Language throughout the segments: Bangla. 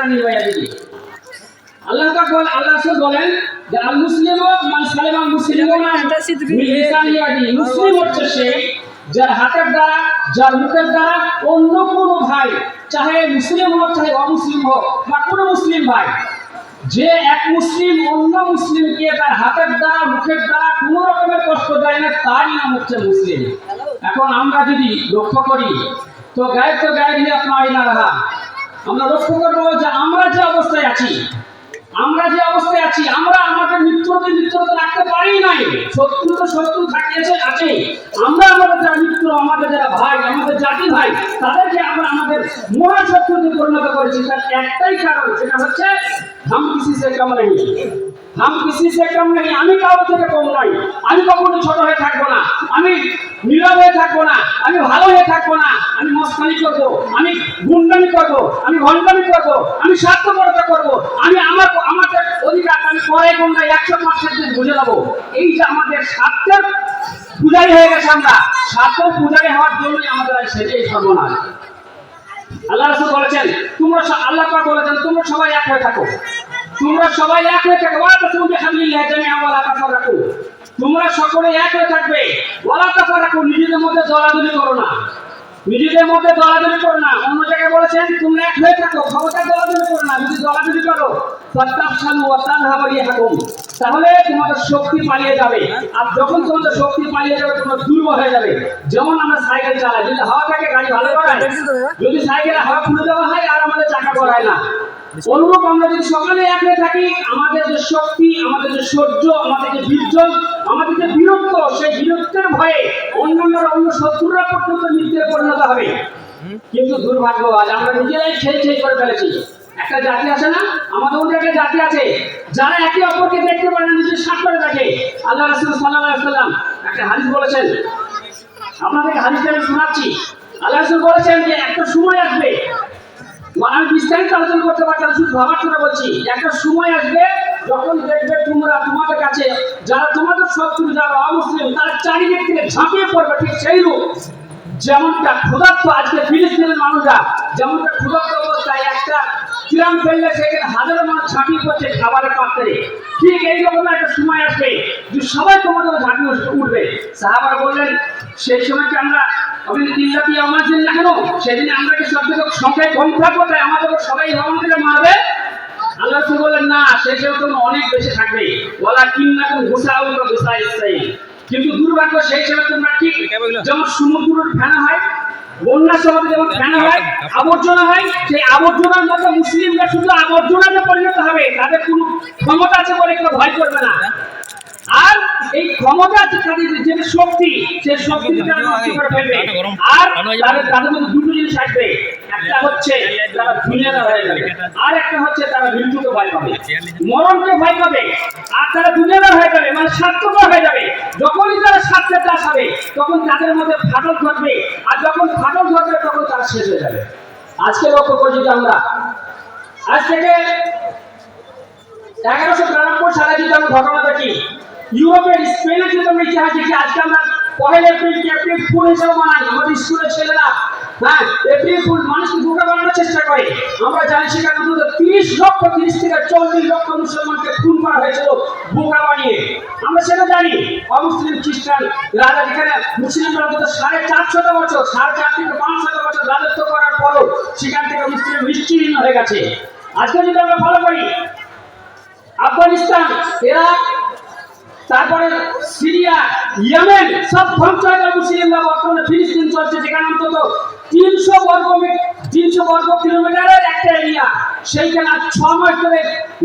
লিসানি ওয়া ইয়াদিহি আল্লাহ পাক বলেন আল্লাহ রাসূল বলেন যে আল মুসলিমু মান সালিমা মুসলিমুনা লিসানি মুসলিম হচ্ছে সে যার হাতের দ্বারা যার মুখের দ্বারা অন্য কোনো ভাই চাহে মুসলিম হোক চাহে অমুসলিম হোক বা কোনো মুসলিম ভাই যে এক মুসলিম অন্য মুসলিমকে তার হাতের দ্বারা মুখের দ্বারা কোনো রকমের কষ্ট দেয় না তারই নাম হচ্ছে মুসলিম। এখন আমরা যদি লক্ষ্য করি তো গায়ে তো গায়ে আপনার না রাহা আমরা লক্ষ্য করব যে আমরা যে অবস্থায় আছি, আমরা যে অবস্থায় আছি, আমরা আমাদের মৃত্যুতে মৃত্যুতে রাখতে পারি নাই। শত্রু তো শত্রু থাকিয়েছে আছে আমরা আমাদের যারা মিত্র, আমাদের যারা ভাই, আমাদের জাতি ভাই, তাদেরকে আমরা আমাদের মহাশত্রুতে পরিণত করেছি। তার একটাই কারণ, সেটা হচ্ছে হাম কিসি সে কম নেই হাম কিসি সে কম নেই আমি কারও থেকে কম নই আমি কখনো ছোট হয়ে থাকব না। আমি নীরব হয়ে থাকব না আমি ভালো হয়ে থাকব না আমি মস্তানি করব আমি গুন্ডামি করব আমি ঘন্টামি করব আমি স্বার্থপরতা করব আমি আমার আমাদের অধিকার আমি পরে গুন্ডা একশো পার্সেন্ট বুঝে দেবো এই যে আমাদের স্বার্থের পূজারি হয়ে গেছে আমরা। স্বার্থ পূজারি হওয়ার জন্যই আমাদের সেটাই সর্বনাশ। আল্লাহ রাসূল বলেছেন, তোমরা আল্লাহ পাক বলেছেন, তোমরা সবাই এক হয়ে থাকো। তোমরা সবাই এক হয়ে থাকো। ওয়া তাসুমু বিহামদিল্লাহি জামিআ ওয়া লা তাফারাকু। তোমরা সকলে এক হয়ে থাকবে। ওয়া লা তাফারাকু, নিজেদের মধ্যে দলাদলি করো না। নিজেদের মধ্যে দলাদলি করো না। অন্য জায়গায় বলেছেন, তোমরা এক হয়ে থাকো ক্ষমতা দলাদলি করো না। যদি দলাদলি করো ফাত্তাফসালু ওয়া তাযহাবা তাহলে তোমাদের শক্তি পালিয়ে যাবে। আর যখন তোমাদের শক্তি পালিয়ে যাবে, তোমরা দুর্বল হয়ে যাবে। যেমন আমরা সাইকেল চালাই। যদি হাওয়া থাকে, গাড়ি ভালো করায় যদি সাইকেলে হাওয়া খুলে দেওয়া হয়, আর আমাদের চাকা করায় না। অনুরূপ আমরা যদি সকালে এক হয়ে থাকি, আমাদের যে শক্তি, আমাদের যে সহ্য আমাদের যে বীর্য আমাদের যে বীরত্ব, সেই বীরত্বের ভয়ে অন্যান্যরা অন্য শত্রুরা পর্যন্ত মৃত্যুর পরিণত হবে। কিন্তু দুর্ভাগ্য আজ আমরা নিজেরাই ছেড়ে ছেড়ে করে ফেলেছি। একটা জাতি আছে না, আমাদের মধ্যে একটা জাতি আছে। যারা একে অপরকে দেখতে পারে না, নিজের সাথ করে থাকে। আল্লাহ রাসূল আলাইহি সাল্লাম একটা হাদিস বলেছেন। আপনাদেরকে হাদিসটা আমি শোনাচ্ছি। আল্লাহ রাসূল বলেছেন যে, একটা সময় আসবে আমি বিস্তারিত আলোচনা করতে পারতাম শুধু ভাবার জন্য বলছি, একটা সময় আসবে যখন দেখবে তোমরা তোমাদের কাছে, যারা তোমাদের শত্রু, যারা অমুসলিম, তারা চারিদিক থেকে ঝাঁপিয়ে পড়বে, ঠিক সেই রূপ। যেমনটা ক্ষুধার্ত আজকে ফিলিস্তিনের মানুষরা, যেমনটা ক্ষুধার্ত অবস্থায় একটা ফেললে সেখানে হাজারো মানুষ ঝাঁপিয়ে পড়ছে খাবারের পাত্রে। ঠিক এইরকম একটা সময় আসবে যে সবাই তোমাদের ঝাঁপিয়ে উঠবে। সাহাবার বললেন সেই সময় কি আমরা আপনি তিল্লাতি আমার দিন না কেন সেদিন আমরা কি সব থেকে সংখ্যায় কম থাকব তাই আমাদের সবাই মারবে? আল্লাহ তো বলেন না সেরকম অনেক বেশি থাকবে। বলা কিন্না কোন ঘুষা বা ঘুষা কিন্তু দুর্ভাগ্য সেই সময় তোমরা ঠিক যেমন সমুদ্রের ফেনা হয় বন্যার সময় যেমন ফেনা হয় আবর্জনা হয় সেই আবর্জনার মতো মুসলিমরা শুধু আবর্জনাতে পরিণত হবে। তাদের কোনো ক্ষমতা আছে বলে কেউ ভয় করবে না। আর এই ক্ষমতা আছে তাদের যে- শক্তি সেই শক্তি তারা নষ্ট করে ফেলবে। আর তাদের তাদের মধ্যে দুটো জিনিস আসবে। একটা হচ্ছে তারা দুনিয়াটা হয়ে যাবে। আর একটা হচ্ছে তারা মৃত্যুকে ভয় পাবে। মরণকে ভয় পাবে। আর তারা দুনিয়াদার হয়ে যাবে মানে স্বার্থপর হয়ে যাবে। যখনই তারা স্বার্থের দাস হবে তখন তাদের মধ্যে ফাটল ঘটবে আর যখন ফাটল ঘটবে তখন তারা শেষ হয়ে যাবে। আজকে লক্ষ্য করি যদি আমরা আজ থেকে এগারোশো বিরানব্বই সালে যদি আমরা ঘটনা দেখি, ইউরোপের স্পেনের যদি আমরা ইতিহাস দেখি, আজকে আমরা পহেলা এপ্রিল এপ্রিল ফুল হিসাবে মানাই আমাদের স্কুলের ছেলেরা হ্যাঁ এপ্রিল মানুষকে বোকা বানানোর চেষ্টা করে। আমরা জানি সেখানে অন্তত তিরিশ লক্ষ, তিরিশ থেকে চল্লিশ লক্ষ মুসলমানকে খুন করা হয়েছিল বোকা বানিয়ে। আমরা সেটা জানি। অমুসলিম, খ্রিস্টান, রাজা, যেখানে মুসলিমরা অন্তত সাড়ে চারশত বছর, সাড়ে চার থেকে পাঁচশত বছর রাজত্ব করার পরও সেখান থেকে মুসলিম নিশ্চিহীন হয়ে গেছে। আজকে যদি আমরা ফলো করি, আফগানিস্তান, ইরাক, তারপরে সিরিয়া, ইয়েমেন, সব ধ্বংস হয়ে গেল মুসলিমরা বর্তমানে, ফিলিস্তিন চলছে, যেখানে অন্তত তিনশো বর্গ তিনশো বর্গ কিলোমিটারের একটা এরিয়া। সেইখানে ছ মাস ধরে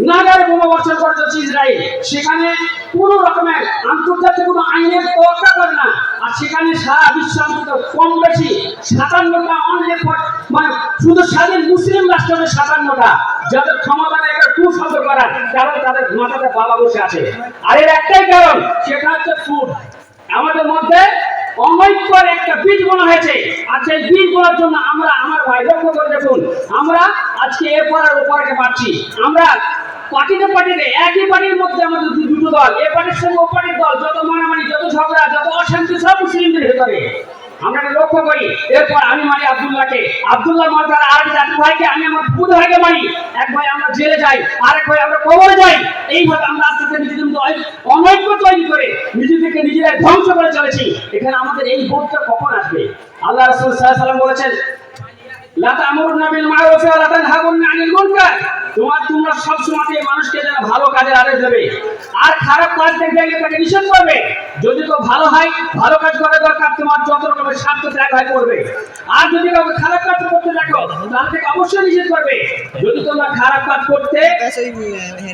নাগারে বোমা করে যাচ্ছে ইসরায়েল। সেখানে কোনো রকমের আন্তর্জাতিক কোনো আইনের তোয়াক্কা করে না। আর সেখানে সারা বিশ্ব অন্তত কম বেশি সাতান্নটা অনেক মানে শুধু স্বাধীন মুসলিম রাষ্ট্র সাতান্নটা যাদের ক্ষমতা নেই একটা কুসংস্কার করার। কারণ তাদের মাথাতে বাবা বসে আছে। আর এর একটাই কারণ, সেটা হচ্ছে ফুড আমাদের মধ্যে অনৈক্যর একটা বীজ বোনা হয়েছে। আর সেই বীজ বোনার জন্য আমরা, আমার ভাই, লক্ষ্য করে দেখুন, আমরা আজকে এরপর আর ওপরকে পাচ্ছি আমরা পার্টিতে পার্টিতে একই পার্টির মধ্যে আমাদের দুটো দল, এ পার্টির সঙ্গে ও পার্টির দল, যত মারামারি, যত ঝগড়া, যত অশান্তি, সব মুসলিমদের ভেতরে। আমরা লক্ষ্য করি। এরপর আমি মারি আব্দুল্লাহকে। আব্দুল্লাহ মার দ্বারা আরেক জাতি ভাইকে, আমি আমার বুধ ভাইকে মারি এক ভাই আমরা জেলে যাই, আরেক ভাই আমরা কবরে যাই। এইভাবে আমরা আস্তে আস্তে নিজেদের মধ্যে অনেক অনৈক্য তৈরি করে নিজেদেরকে নিজেরাই ধ্বংস করে চলেছি। এখানে আমাদের এই বোধটা কখন আসবে? আল্লাহ রসুল সাল্লাম বলেছেন তোমার তোমরা সব সময় মানুষকে যেন ভালো কাজের আদেশ দেবে আর খারাপ কাজ দেখবে তাকে নিষেধ করবে যদি কেউ ভালো হয় ভালো কাজ করা দরকার তোমার যত রকমের স্বার্থ ত্যাগ হয় করবে আর যদি কাউকে খারাপ কাজ করতে দেখো তাহলে থেকে অবশ্যই নিষেধ করবে যদি তোমরা খারাপ কাজ করতে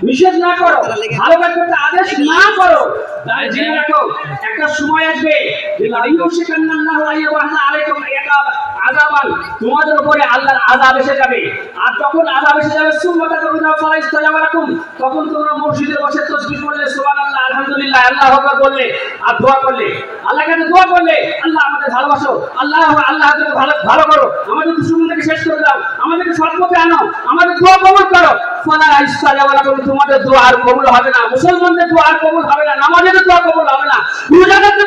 নিষেধ না করো ভালো কাজ করতে আদেশ না করো, তাহলে জেনে রাখো একটা সময় আসবে যে লাইয়ু শিকান্নাল্লাহু আলাইহি আলাইকুম ইয়াকাব তোমাদের উপরে আল্লাহর আযাব এসে যাবে। আর যখন আযাব এসে যাবে ফালাইস তাজাবারাকুম তখন তোমরা মসজিদে বসে তাসবিহ সুবহানাল্লাহ, আলহামদুলিল্লাহ, আল্লাহু আকবার বললে, আর দোয়া করলে। আল্লাহর কাছে দোয়া করলে, আল্লাহ আমাদের ভালোবাসো, আল্লাহ আল্লাহ তুমি ভালো ভালো করো। আমাদের দুশ্মনদেরকে শেষ করে দাও, আমাদেরকে সৎপথে আনো, আমাদের দোয়া কবুল করো। ফালা ইস্তাজাবারাকুম তোমাদের দোয়া আর কবুল হবে না। মুসলমানদের দোয়া আর কবুল হবে না, নামাজের দোয়া কবুল হবে না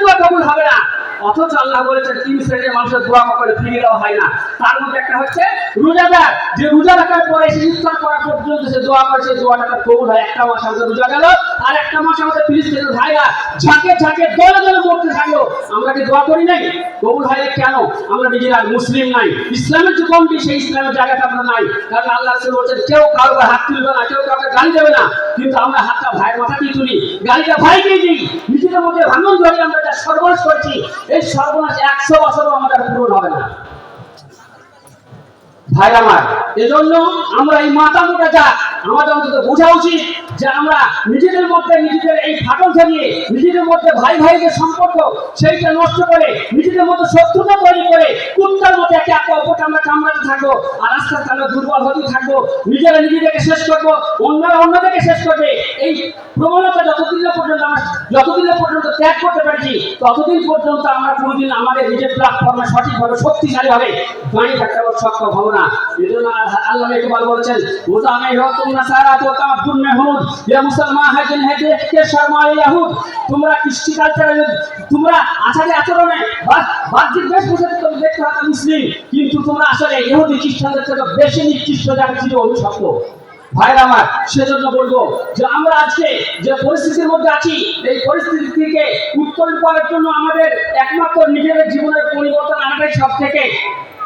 দোয়া কবুল হবে না। অথচ আল্লাহ বলেছেন, তিন শ্রেণির মানুষের দোয়া করে ফিরিয়ে দেওয়া হয় না। তার মধ্যে একটা হচ্ছে রোজাদার। যে রোজা রাখার পরে সে ইফতার করা পর্যন্ত সে দোয়া করে, সেই দোয়াটা কবুল হয়। একটা মাস আমাদের রোজা গেল, আর একটা মাস আমাদের ফিলিস্তিনের ভাইরা ঝাঁকে ঝাঁকে দলে দলে মরতে থাকল। আমরা কি দোয়া করি নাই? কবুল হয় কেন? আমরা নিজেরা মুসলিম নাই। ইসলামের যে কমটি সেই ইসলামের জায়গাটা আমরা নাই। কারণ আল্লাহ রাসূল বলছেন, কেউ কারোর হাত তুলবে না, কেউ কাউকে গালি দেবে না। কিন্তু আমরা হাতটা ভাইয়ের মাথাতেই তুলি। গালিটা ভাইকেই দিই। নিজেদের মধ্যে ভাঙন ধরে আমরা যা সর্বনাশ করছি, এই সর্বনাশ একশো বছরও আমাদের পূরণ হবে না। ভাই আমার, এজন্য আমরা এই মাথা মোটা যা আমাদের অন্তত বোঝা উচিত যে আমরা নিজেদের মধ্যে নিজেদের এই ফাটল ধরিয়ে, নিজেদের মধ্যে ভাই ভাইদের সম্পর্ক, সেইটা নষ্ট করে, নিজেদের মধ্যে শত্রুতা তৈরি করে, কুত্তার মধ্যে একে একে অপরকে আমরা কামড়াতে থাকব, আর আস্তে আস্তে আমরা দুর্বল হতে থাকব, নিজেরা নিজেদেরকে শেষ করব, অন্যরা অন্যদেরকে শেষ করবে, এই প্রবণতা যতদিন না পর্যন্ত আমরা যতদিন না পর্যন্ত ত্যাগ করতে পারছি, ততদিন পর্যন্ত আমরা কোনোদিন আমাদের নিজের প্ল্যাটফর্মে সঠিকভাবে শক্তিশালী হবে দাঁড়িয়ে থাকতে পারব সক্ষম হব না। এই আল্লাহ- ইকবাল বলেছেন ওজামে তোমরা সারা তো তামাদ্দুন মেহমুদ ইয়া মুসলমান হাজিন হেদে কে শর্মা ইয়াহুদ, তোমরা কৃষ্টি কালচারে তোমরা আচারে আচরণে বাহ্যিক বেশভূষাতে তুমি দেখতে হতো মুসলিম, কিন্তু তোমরা আসলে ইহুদি খ্রিস্টানদের থেকে বেশি নিকৃষ্ট যাকে ছিল, অভিশপ্ত। ভাইরা আমার, সেজন্য বলব যে আমরা আজকে যে পরিস্থিতির মধ্যে আছি, এই পরিস্থিতি থেকে উত্তরণ করার জন্য আমাদের একমাত্র নিজেদের জীবনের পরিবর্তন আনাটাই সব থেকে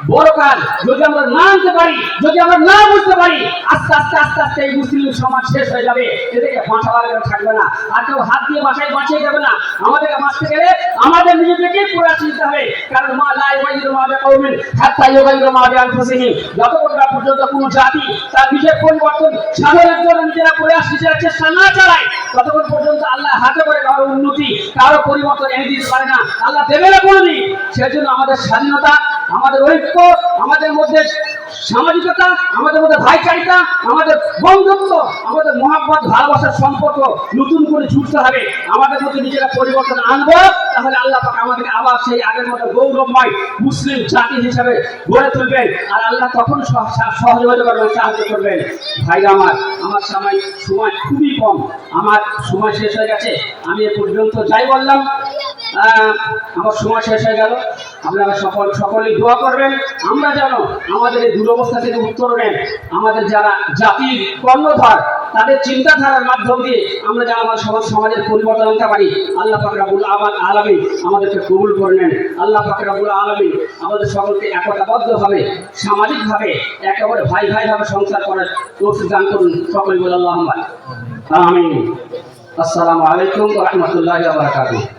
কাজ, যদি আমরা না আনতে পারি, যদি আমরা না বুঝতে পারি, আস্তে আস্তে আস্তে আস্তে এই মুসলিম সমাজ শেষ হয়ে যাবে। এদেরকে বাঁচাবার থাকবে না। আর কেউ হাত দিয়ে বাসায় বাঁচিয়ে যাবে না। আমাদেরকে বাঁচতে গেলে আমাদের নিজেদেরকেই পুরা চিনতে হবে। কারণ মা লাই ওয়াইদুর মা বে কওমিন, হাত্তা ইউগাইরু মা বে আনফুসিহিম। যতক্ষণ না পর্যন্ত কোনো জাতি তার নিজের পরিবর্তন সাধনের জন্য নিজেরা প্রয়াস নিজেরা চেষ্টা না চালায়, ততক্ষণ পর্যন্ত আল্লাহ হাতে করে কারও উন্নতি, কারও পরিবর্তন এনে দিতে পারে না। আল্লাহ দেবে না কোনোদিন। সেজন্য আমাদের স্বাধীনতা আমাদের ঐক্য, আমাদের মধ্যে সামাজিকতা, আমাদের মধ্যে ভাইচারিতা, আমাদের বন্ধুত্ব, আমাদের মহাব্বত, ভালোবাসার সম্পর্ক নতুন করে জুড়তে হবে। আমাদের মধ্যে নিজেরা পরিবর্তন আনব, তাহলে আল্লাহ পাক আমাদেরকে আবার সেই আগের মতো গৌরবময় মুসলিম জাতি হিসাবে গড়ে তুলবেন। আর আল্লাহ তখন সহ- সহ- সহযোগিতা করবেন সাহায্য করবেন। ভাই আমার আমার সময় সময় খুবই কম। আমার সময় শেষ হয়ে গেছে। আমি এ পর্যন্ত যাই বললাম। আমার সময় শেষ হয়ে গেল। আপনারা সকল সকলেই দোয়া করবেন। আমরা যেন আমাদের এই দুরবস্থা থেকে উত্তরণে আমাদের যারা জাতির কর্ণধর, তাদের চিন্তাধারার মাধ্যম দিয়ে আমরা যেন আমার সমাজ সমাজের পরিবর্তন আনতে পারি। আল্লাহ পাকরাবুল আবাদ আলমী আমাদেরকে কবুল করে নেন। আল্লাহ পাকরাবুল আলমী আমাদের সকলকে একতাবদ্ধভাবে সামাজিকভাবে একেবারে ভাই ভাই ভাবে সংসার করার তৌফিক দান করুন। সকলে বলে আল্লাহ আমিন। আসসালামু আলাইকুম রহমতুল্লাহ বারকাতুহ।